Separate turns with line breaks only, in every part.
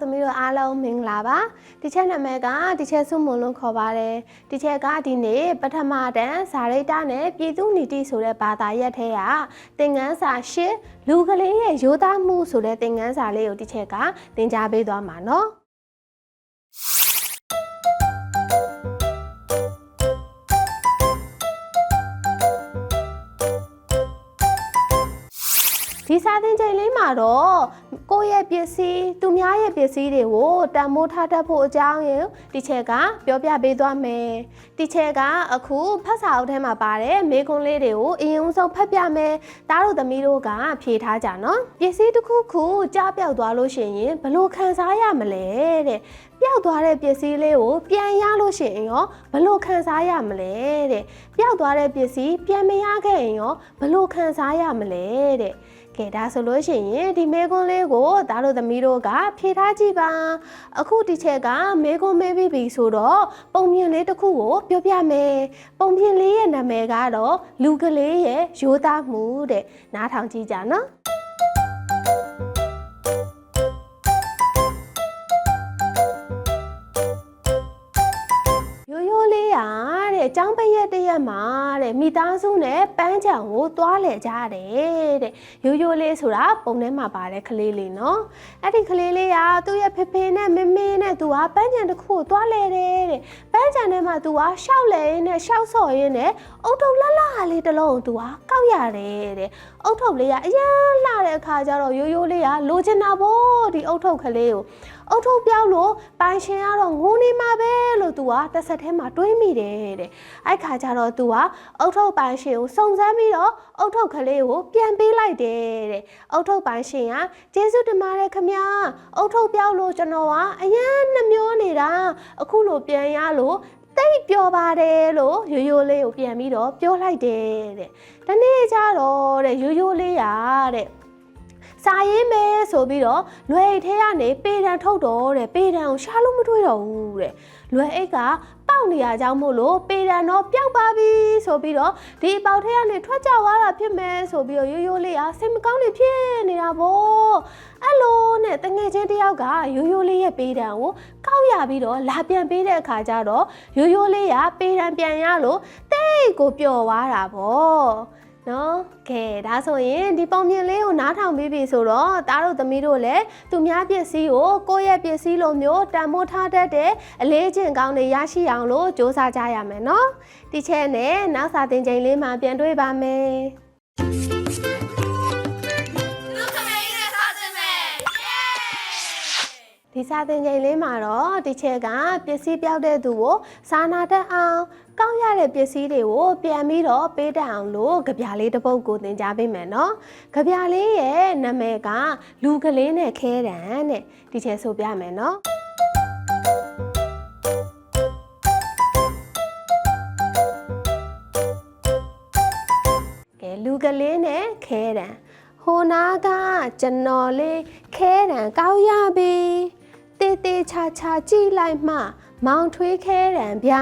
တော်သမီးတို့အားလုံးမင်္ဂလာပါဒီချက်နာမည်ကဒီချက်စုမွန်လို့ခေါ်ပါတယ်ဒီချက်ကဒီနေ့ပထမတန်းဇာရိတနဲ့ပြည်သူနီတိဆိုတဲ့ဘာသာရပ်ထဲကသင်ခန်းစာ၈လူကလေးရဲ့ရိုးသားမှုဆိုတဲ့သင်ခန်းစာလေးကိုဒီချက်ကသင်ကြားပေးသွားမှာနော် ဒီစာသင်ချိန်လေးမှာတော့ကိုယ့်ရဲ့ပစ္စည်းသူများရဲ့ပစ္စည်းတွေကိုတန်မိုးထားတတ်ဖို့အကြောင်းရင်းဒီချက်ကပြောပြပေးသွားမယ်ဒီချက်ကအခုဖတ်စာအုပ်ထဲမှာပါတယ်မေခွန်းလေးတွေကိုအရင်ဦးဆုံးဖတ်ပြမယ်တားတို့သမီးတို့ကဖြေထားကြနော်ပစ္စည်းတစ်ခုခုကြားပြောက်သွားလို့ရှိရင်ဘယ်လို့ခံစားရမလဲတဲ့ပျောက်သွားတဲ့ပစ္စည်းလေးကိုပြန်ရလို့ရှိရင်ရောဘယ်လို့ခံစားရမလဲတဲ့ပျောက်သွားတဲ့ပစ္စည်းပြန်မရခဲ့ရင်ရောဘယ်လို့ခံစားရမလဲတဲ့ ကဲဒါဆိုလို့ရှိရင်ဒီမေကွန်းလေးကိုသားတို့သမီးတို့ကဖြေထားကြည့်ပါအခုဒီချက်ကမေကွန်းမေးပြီးပြီဆိုတော့ပုံပြင်လေးတစ်ခုကိုပြောပြမယ်ပုံပြင်လေးရဲ့နာမည်ကတော့လူကလေးရဲ့ရိုးသားမှုတဲ့နားထောင်ကြည့်ကြနော် တဲ့အကြောင်းပရက်တစ်ရက်မှာတဲ့မိသားစုနဲ့ပန်းချံကိုသွားလဲကြတယ်တဲ့ရိုးရိုးလေးဆိုတာပုံထဲမှာပါတဲ့ကလေးလေးနော်အဲ့ဒီကလေးလေးကသူ့ရဲ့ဖေဖေနဲ့မမေနဲ့သူကပန်းချံတစ်ခုကိုသွားလဲတယ်တဲ့ပန်းချံထဲမှာသူကရှောက်လဲရင်းနဲ့ရှောက်ဆော့ရင်းနဲ့အုတ်ထုပ်လှလှလေးတစ်လုံးကိုသူကကောက် ရတယ်တဲ့အုတ်ထုပ်လေးကအရန်လှတဲ့အခါကျတော့ရိုးရိုးလေးကလိုချင်တာပေါ့ဒီအုတ်ထုပ်ကလေးကိုအုတ်ထုတ်ပြောက်လို့ပိုင်ရှင်ကတော့ငိုနေမှာပဲလို့ तू ကတစ်ဆက်ထဲမှာတွေးမိတယ်တဲ့အဲ့ခါကျတော့ तू ကအုတ်ထုတ်ပိုင်ရှင်ကိုစုံစမ်းပြီးတော့အုတ်ထုတ်ကလေးကိုပြန်ပေးလိုက်တယ်တဲ့အုတ်ထုတ်ပိုင်ရှင်ကကျေးဇူးတင်ပါတယ်ခမညာအုတ်ထုတ်ပြောက်လို့ကျွန်တော်ကအရန်နှမျောနေတာအခုလိုပြန်ရလို့ တိတ်ပြောပါတယ်လို့ရိုးရိုးလေးကိုပြန်ပြီးတော့ပြောလိုက်တယ်တဲ့ဒီနေ့ကျတော့တဲ့ရိုးရိုးလေးရတဲ့ စာရေးမယ်ဆိုပြီးတော့လွယ်အိတ်ထဲကနေပေတံထုတ်တော့တဲ့ပေတံကိုရှာလို့မတွေ့တော့ဘူးတဲ့လွယ်အိတ်ကပေါက်နေရကြောင်းမို့လို့ပေတံတော့ပျောက်ပါပြီဆိုပြီးတော့ဒီအပေါက်ထဲကနေထွက်ကြသွားတာဖြစ်မယ်ဆိုပြီးတော့ရိုးရိုးလေးကစိတ်မကောင်းနေဖြစ်နေတာပေါ့အဲ့လိုနဲ့တငယ်ချင်းတယောက်ကရိုးရိုးလေးရဲ့ပေတံကိုကောက်ရပြီးတော့လာပြန်ပေးတဲ့အခါကျတော့ရိုးရိုးလေးကပေတံပြန်ရလို့တိတ်ကိုပျော်သွားတာပေါ့ နော်ကဲဒါဆိုရင်ဒီပုံပြင်လေးကိုနားထောင်ပြီးပြီဆိုတော့တားတို့သမီးတို့လည်းသူများပစ္စည်းကိုကိုယ့်ရဲ့ပစ္စည်းလိုမျိုးတန်မိုးထားတတ်တဲ့အလေးကျင့်ကောင်းတွေရရှိအောင်လို့စ조사ကြရမယ်နော်ဒီချက်နဲ့နောက်စာသင်ချိန်လေးမှာပြန်တွေ့ပါ
မယ်
ဒီစာသင်ချိန်လေးမှာတော့ဒီချက်ကပစ္စည်းပြောက်တဲ့သူကိုစာနာတတ်အောင်ကောက်ရတဲ့ပစ္စည်းတွေကိုပြန်ပြီးတော့ပေးတတ်အောင်လို့ကြပြလေးတစ်ပုဒ်ကိုသင်ကြားပေးမယ်နော်ကြပြလေးရဲ့နာမည်ကလူကလေးနဲ့ခဲတံတဲ့ဒီချက်ဆိုပြမယ်နော်ကဲလူကလေးနဲ့ခဲတံဟိုနာကကျွန်တော်လေးခဲတံကောက်ရပြီ တေးသေးချာချာကြည့်လိုက်မှ မောင်ထွေးခဲတံဗျ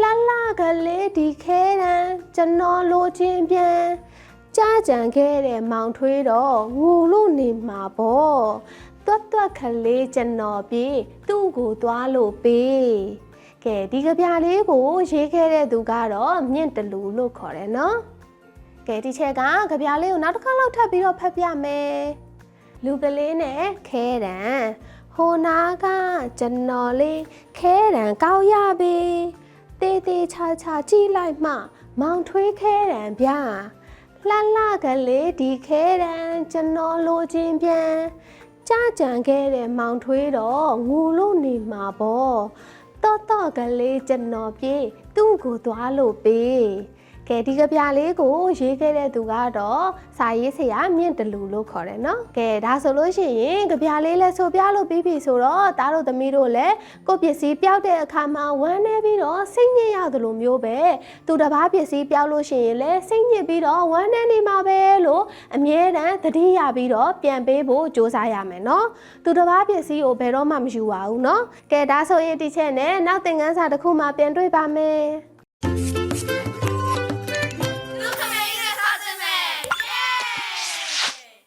လှလှကလေးဒီခဲတံကျွန်တော်လိုချင်ပြန်ကြားကြံခဲ့တဲ့မောင်ထွေးတော့ငိုလို့နေမှာပေါ့တွတ်တွတ်ကလေးကျွန်တော်ပြေသူ့ကိုသွားလို့ပေးကဲဒီကြပြလေးကိုရေးခဲ့တဲ့သူကတော့မြင့်တလူလို့ခေါ်တယ်နော်ကဲဒီချက်ကကြပြားလေးကိုနောက်တစ်ခါလောက်ထပ်ပြီးတော့ဖတ်ပြမယ်လူကလေးနဲ့ခဲတံ ဟိုနာကကျွန်တော်လေးခဲတံကောက်ရပြီတေးသေးချာချာကြည့်လိုက်မှ မောင်ထွေးခဲတံဗျလှလှကလေးဒီခဲတံကျွန်တော်လိုချင်ပြန်ကြားကြံခဲ့တဲ့မောင်ထွေးတော့ငိုလို့နေမှာပေါ့တော့တော့ကလေးကျွန်တော်ပြေသူ့ကိုသွားလို့ပေး ကဲဒီကပြလေးကိုရေးခဲ့တဲ့သူကတော့စာရေးဆရာမြင့်တလူလို့ခေါ်တယ်နော်ကဲဒါဆိုလို့ရှိရင်ကပြလေးလဲဆိုပြလို့ပြီးပြီဆိုတော့သားတို့သမီးတို့လည်းကိုယ့်ပစ္စည်းပျောက်တဲ့အခါမှာဝမ်းနေပြီးတော့စိတ်ညစ်ရသလိုမျိုးပဲသူတစ်ပားပစ္စည်းပျောက်လို့ရှိရင်လည်းစိတ်ညစ်ပြီးတော့ဝမ်းနေနေမှာပဲလို့အမြဲတမ်းသတိရပြီးတော့ပြန်ပေးဖို့စ조사ရမယ်နော်သူတစ်ပားပစ္စည်းကိုဘယ်တော့မှမယူပါဘူးနော်ကဲဒါဆိုရင်ဒီချက်နဲ့နောက်သင်ခန်းစာတစ်ခုမှပြန်တွေ့ပါမယ်